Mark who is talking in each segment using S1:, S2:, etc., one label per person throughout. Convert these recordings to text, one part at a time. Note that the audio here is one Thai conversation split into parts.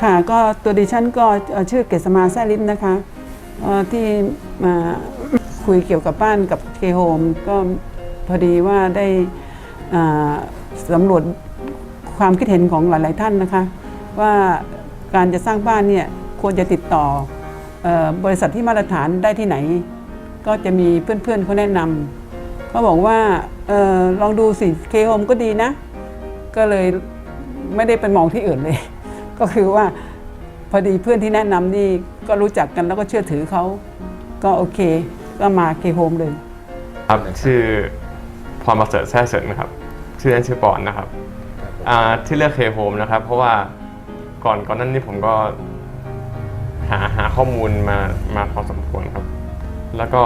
S1: ค่ะก็ตัวดิฉันก็ชื่อเกษมาแซลิมนะคะที่มาคุยเกี่ยวกับบ้านกับเคโฮมก็พอดีว่าได้สำรวจความคิดเห็นของหลาย ๆ ท่านนะคะ ว่าการจะสร้างบ้านเนี่ยควรจะติดต่ออบริษัทที่มาตรฐานได้ที่ไหน ก็จะมีเพื่อน ๆเขาแนะนำเขาบอกว่าออลองดูสิเคโฮมก็ดีนะ ก็เลยไม่ได้ไปมองที่อื่นเลย ก็คือว่าพอดีเพื่อนที่แนะนำนี่ก็รู้จักกันแล้วก็เชื่อถือเขาก็โอเค ก็มาเคโฮมเลย
S2: ครับชื่อพรประเสริฐแท้เสริญนะครับ ชื่อเล่นชื่อปอนนะครับอ่าที่เลือกเคโฮมนะครับ เพราะว่าก่อนก่อนหนั้นนี่ผมก็หาหาข้อมูลมามาพอสมควรครับ แล้วก็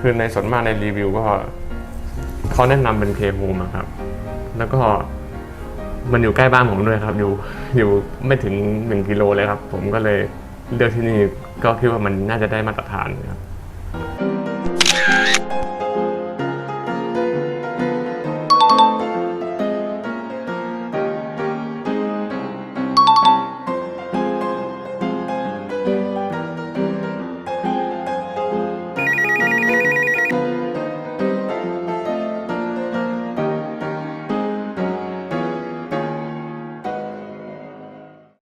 S2: คือในส่วนมากในรีวิวก็เขาแนะนำเป็นเคโฮมครับ แล้วก็ มันอยู่ใกล้บ้านผมด้วยครับ อยู่อยู่ไม่ถึงหนึ่งกิโลเลยครับ ผมก็เลยเลือกที่นี่ก็คิดว่ามันน่าจะได้มาตรฐานครับ